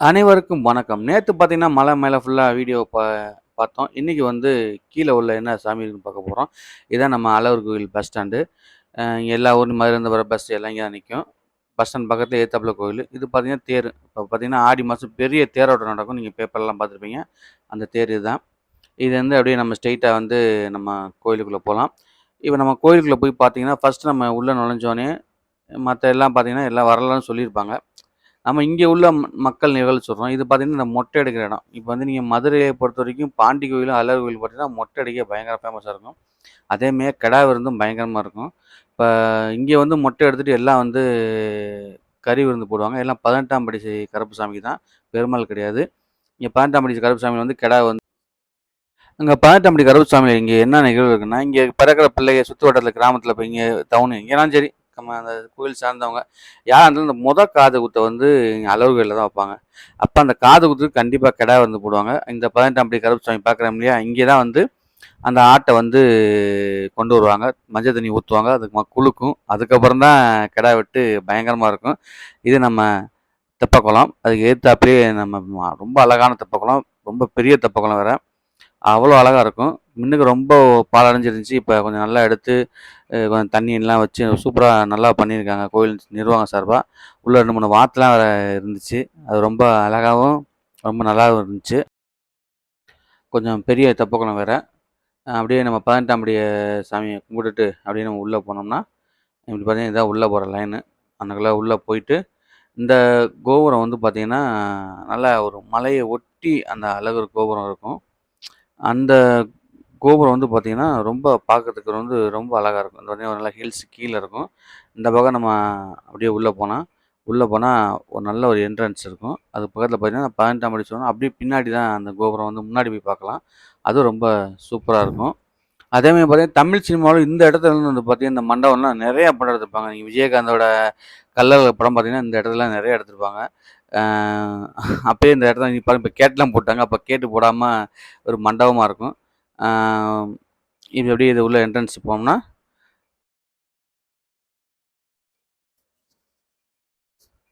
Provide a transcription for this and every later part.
அனைவருக்கும் வணக்கம். நேற்று பார்த்தீங்கன்னா, மலை மேலே ஃபுல்லாக வீடியோ பா பார்த்தோம். இன்றைக்கி வந்து கீழே உள்ள என்ன சாமி இருக்குன்னு பார்க்க போகிறோம் இதான் நம்ம அழகர் கோவில் பஸ் ஸ்டாண்டு. இங்கே எல்லா ஊரும் மதுரையிலேருந்து வர பஸ் எல்லாம் இங்கே தான் நிற்கும் பஸ் ஸ்டாண்ட் பக்கத்தில் ஏத்தாப்புல கோவில் இது பார்த்தீங்கன்னா தேர் இப்போ பார்த்தீங்கன்னா, ஆடி மாதம் பெரிய தேரோட்டம் நடக்கும். நீங்கள் பேப்பர்லாம் பார்த்துருப்பீங்க. அந்த தேர் இதுதான். இது வந்து அப்படியே நம்ம ஸ்ட்ரெயிட்டாக வந்து நம்ம கோயிலுக்குள்ளே போகலாம் இப்போ நம்ம கோயிலுக்குள்ளே போய் பார்த்தீங்கன்னா, ஃபஸ்ட்டு நம்ம உள்ளே நுழைஞ்சோனே, மற்ற எல்லாம் பார்த்தீங்கன்னா, எல்லாம் வரலான்னு சொல்லியிருப்பாங்க. நம்ம இங்கே உள்ள ம மக்கள் நிகழ்ச்சி சொல்கிறோம் இது பார்த்திங்கன்னா இந்த மொட்டை எடுக்கிற இடம். இப்போ வந்து நீங்கள் மதுரையை பொறுத்த வரைக்கும் பாண்டி கோயிலும், அழகர் கோயிலும் பார்த்தீங்கன்னா, மொட்டை அடிக்க பயங்கர ஃபேமஸாக இருக்கும். அதேமாரி கிடா விருந்தும் பயங்கரமாக இருக்கும். இப்போ இங்கே வந்து மொட்டை எடுத்துட்டு எல்லாம் வந்து கறி விருந்து போடுவாங்க. எல்லாம் 18ஆம் படி கருப்பு சாமிக்கு தான். பெருமாள் கிடையாது. இங்கே பதினெட்டாம் படி கருப்பசாமி வந்து கிடா வந்து அங்கே பதினெட்டாம் படி கருப்பசாமியில இங்கே என்ன நிகழ்வு இருக்குன்னா, இங்கே பிறக்கிற பிள்ளைக சுற்று வட்டத்தில் கிராமத்தில் இப்போ இங்கே டவுனு எங்கேனாலும் சரி, அந்த கோயில் சார்ந்தவங்க, யார் இருந்தாலும் இந்த முத காது குத்தை வந்து இங்க அழகர் தான் வைப்பாங்க. அப்போ அந்த காது குத்துக்கு கண்டிப்பாக கிடா வந்து போடுவாங்க. இந்த 18ஆம் படி சுவாமி பார்க்குறோம் இல்லையா? இங்கே தான் வந்து அந்த ஆட்டை வந்து கொண்டு வருவாங்க. மஞ்சள் தண்ணி ஊற்றுவாங்க அது ம குளுக்கும். அதுக்கப்புறம் தான் கிடா வெட்டு பயங்கரமாக இருக்கும். இது நம்ம தெப்பக்குளம். அதுக்கு எதுத்தாப்புலயே நம்ம ரொம்ப அழகான தெப்பக்குளம். ரொம்ப பெரிய தெப்பக்குளம் வேறு அவ்வளோ அழகாக இருக்கும். முன்னுக்கு ரொம்ப பாழடைஞ்சிருந்துச்சு. இப்போ கொஞ்சம் நல்லா எடுத்து, கொஞ்சம் தண்ணியெல்லாம் வச்சு சூப்பராக நல்லா பண்ணியிருக்காங்க. கோயில் நிர்வாகம் சார்பாக உள்ளே ரெண்டு மூணு வாத்துலாம் வேறு இருந்துச்சு. அது ரொம்ப அழகாகவும் ரொம்ப நல்லாவும் இருந்துச்சு. கொஞ்சம் பெரிய தப்பக்குளம் வேறு அப்படியே நம்ம பதினெட்டாம்படிய சாமியை கும்பிட்டுட்டு, அப்படியே நம்ம உள்ளே போனோம்னா, இப்படி பார்த்தீங்கன்னா, இதான் உள்ளே போகிற லைனு. அங்கனக்குள்ள உள்ளே போயிட்டு, இந்த கோபுரம் வந்து பார்த்திங்கன்னா நல்லா ஒரு மலையை ஒட்டி அந்த அழகு கோபுரம் இருக்கும். அந்த கோபுரம் வந்து பார்த்திங்கன்னா ரொம்ப பார்க்கறதுக்கு வந்து ரொம்ப அழகாக இருக்கும். இந்த ஒரு நல்லா ஹில்ஸ் கீழே இருக்கும். இந்த பக்கம் நம்ம அப்படியே உள்ளே போனால் உள்ளே போனால் ஒரு நல்ல ஒரு என்ட்ரன்ஸ் இருக்கும். அது பக்கத்தில் பார்த்தீங்கன்னா, 18ஆம் படி சொன்னால் அப்படியே பின்னாடி தான் அந்த கோபுரம் வந்து முன்னாடி போய் பார்க்கலாம். அதுவும் ரொம்ப சூப்பராக இருக்கும். அதேமாதிரி பார்த்தீங்கன்னா, தமிழ் சினிமாவில் இந்த இடத்துல இருந்து வந்து பார்த்தீங்கன்னா, இந்த மண்டபம்லாம் நிறைய படம் எடுத்திருப்பாங்க. நீங்கள் விஜயகாந்தோட கள்ளழகர் படம் பார்த்தீங்கன்னா, இந்த இடத்துலலாம் நிறைய எடுத்திருப்பாங்க. அப்போயே இந்த இடத்துல இப்போ பாருங்க கேட்லாம் போட்டாங்க. அப்போ கேட்டு போடாமல் ஒரு மண்டபமாக இருக்கும். இது அப்படியே இது உள்ள என்ட்ரன்ஸ் போனோம்னா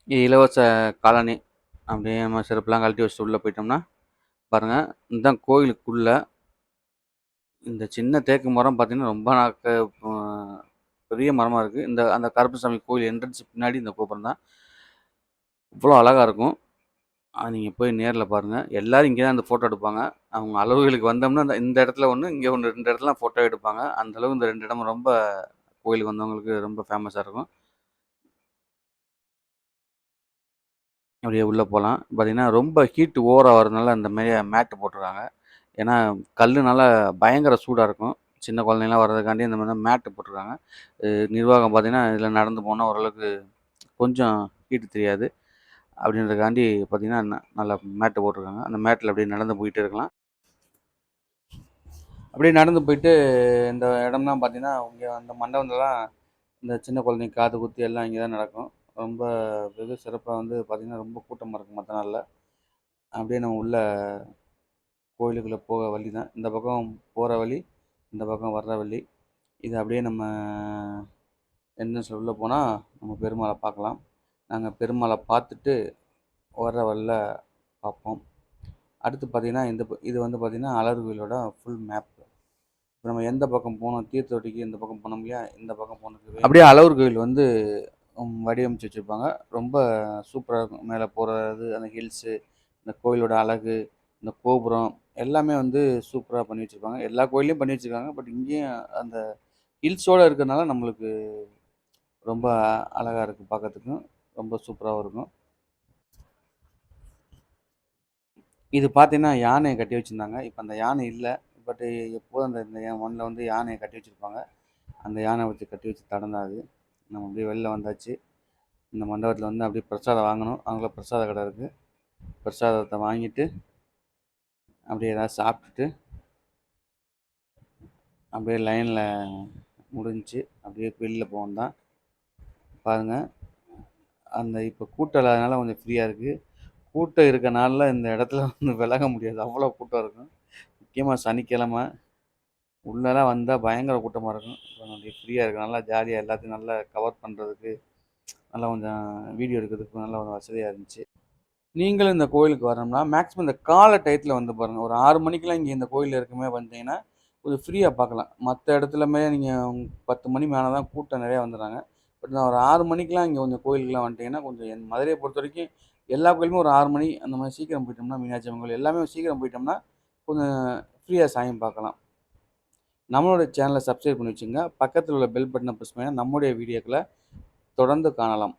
இது இலவச காலனி. அப்படியே நம்ம செருப்புலாம் கழட்டி வச்சுட்டு உள்ளே போயிட்டோம்னா, பாருங்கள் இதுதான் கோயிலுக்குள்ளே இந்த சின்ன தேக்கு மரம் பார்த்திங்கன்னா ரொம்ப நாக்க பெரிய மரமாக இருக்குது இந்த அந்த கருப்பசாமி கோயில் என்ட்ரன்ஸ் பின்னாடி இந்த கோபுரம் தான். இவ்வளோ அழகாக இருக்கும். நீங்கள் போய் நேரில் பாருங்கள் எல்லோரும் இங்கே தான் அந்த ஃபோட்டோ எடுப்பாங்க. அவங்க அளவுகளுக்கு வந்தோம்னா, இந்த இந்த இடத்துல ஒன்று இங்கே ஒன்று ரெண்டு இடத்துல ஃபோட்டோ எடுப்பாங்க. அந்தளவு இந்த ரெண்டு இடமும் ரொம்ப கோயிலுக்கு வந்தவங்களுக்கு ரொம்ப ஃபேமஸாக இருக்கும். அப்படியே உள்ளே போகலாம் பார்த்திங்கன்னா ரொம்ப ஹீட் ஓவராக வரதுனால அந்த மாரி மேட்டு போட்டிருக்காங்க ஏன்னா, கல்லுனால பயங்கர சூடாக இருக்கும். சின்ன குழந்தைங்கலாம் வர்றதுக்காண்டி இந்த மாதிரி தான் மேட்டு போட்டிருக்காங்க நிர்வாகம் பார்த்திங்கன்னா இதில் நடந்து போனால் ஓரளவுக்கு கொஞ்சம் ஹீட்டு தெரியாது. அப்படின்றதுக்காண்டி பார்த்திங்கன்னா நல்லா மேட்டு போட்டிருக்காங்க அந்த மேட்டில் அப்படியே நடந்து போயிட்டு இருக்கலாம். அப்படியே நடந்து போயிட்டு, இந்த இடம்லாம் பார்த்திங்கன்னா இங்கே அந்த மண்டபத்துலலாம் இந்த சின்ன குழந்தைங்க காது குத்தி எல்லாம் இங்கே தான் நடக்கும். ரொம்ப வெகு சிறப்பாக வந்து பார்த்திங்கன்னா ரொம்ப கூட்டமாக இருக்கும் மற்ற நாளில் அப்படியே நம்ம உள்ள கோயிலுக்குள்ளே போக வழி தான். இந்த பக்கம் போகிற வழி, இந்த பக்கம் வர்ற வழி. இது அப்படியே நம்ம என்ட்ரன்ஸ்ல உள்ளே போனால் நம்ம பெருமாளை பார்க்கலாம். நாங்கள் பெருமாளை பார்த்துட்டு, வர்ற வரல பார்ப்போம். அடுத்து பார்த்தீங்கன்னா, இந்த இது வந்து பார்த்திங்கன்னா அழகர் கோயிலோட ஃபுல் மேப். இப்போ நம்ம எந்த பக்கம் போனோம், தீர்த்தொட்டிக்கு இந்த பக்கம் போனோம் இல்லையா? இந்த பக்கம் போனதுக்கு அப்படியே அழகர் கோயில் வந்து வடிவமைச்சு வச்சுருப்பாங்க ரொம்ப சூப்பராக இருக்கும். மேலே போகிறது அந்த ஹில்ஸு, இந்த கோயிலோட அழகு, இந்த கோபுரம் எல்லாமே வந்து சூப்பராக பண்ணி வச்சுருப்பாங்க எல்லா கோயிலையும் பண்ணி வச்சுருக்காங்க பட் இங்கேயும் அந்த ஹில்ஸோட இருக்கிறதுனால நம்மளுக்கு ரொம்ப அழகாக இருக்குது பார்க்கறதுக்கும். ரொம்ப சூப்பராகவும் இருக்கும். இது பார்த்தீங்கன்னா, யானையை கட்டி வச்சுருந்தாங்க இப்போ அந்த யானை இல்லை பட் எப்போதும் அந்த இந்த மண்ணுல வந்து யானையை கட்டி வச்சுருப்பாங்க அந்த யானை வச்சு கட்டி வச்சு தடந்தாது நம்ம அப்படியே வெளில வந்தாச்சு. இந்த மண்டபத்தில் வந்து அப்படியே பிரசாதம் வாங்கணும். அவங்களும் பிரசாத கடை இருக்குது பிரசாதத்தை வாங்கிட்டு, அப்படியே ஏதாவது சாப்பிட்டுட்டு அப்படியே லைனில் முடிஞ்சுச்சு. அப்படியே வெளியில் போவோம் தான். பாருங்கள் அந்த இப்போ கூட்டம் இல்லாதனால கொஞ்சம் ஃப்ரீயாக இருக்குது கூட்டம் இருக்க நாளில் இந்த இடத்துல வந்து விலக முடியாது. அவ்வளோ கூட்டம் இருக்கும். முக்கியமாக சனிக்கிழமை. உள்ளெல்லாம் வந்தால் பயங்கர கூட்டமாக இருக்கும். இப்போ நம்மளுக்கு ஃப்ரீயாக இருக்கும் நல்லா ஜாலியாக எல்லாத்தையும் நல்லா கவர் பண்ணுறதுக்கு நல்லா கொஞ்சம் வீடியோ எடுக்கிறதுக்கு நல்லா கொஞ்சம் வசதியாக இருந்துச்சு. நீங்களும் இந்த கோயிலுக்கு வரணும்னா மேக்ஸிமம் இந்த காலை டயத்தில் வந்து பாருங்கள் ஒரு ஆறு மணிக்கெலாம் இங்கே இந்த கோயில் இருக்குமே வந்தீங்கன்னா கொஞ்சம் ஃப்ரீயாக பார்க்கலாம் மற்ற இடத்துலமே நீங்கள் பத்து மணி மேலே தான் கூட்டம் நிறையா வந்துடுறாங்க பட் நான் ஒரு ஆறு மணிக்கெலாம் இங்கே கொஞ்சம் கோயிலுக்குலாம் வந்துட்டீங்கன்னா கொஞ்சம் என் மதுரையை பொறுத்த வரைக்கும் எல்லா கோயிலுமே ஒரு ஆறு மணி அந்த மாதிரி சீக்கிரம் போயிட்டோம்னா மீனாட்சி அம்மன் கோயில் எல்லாமே சீக்கிரம் போயிட்டோம்னா கொஞ்சம் ஃப்ரீயாக சாயம் பார்க்கலாம். நம்மளோட சேனலை சப்ஸ்கிரைப் பண்ணி வச்சுங்க பக்கத்தில் உள்ள பெல் பட்டனை ப்ரெஸ் பண்ணி நம்முடைய வீடியோக்களை தொடர்ந்து காணலாம்.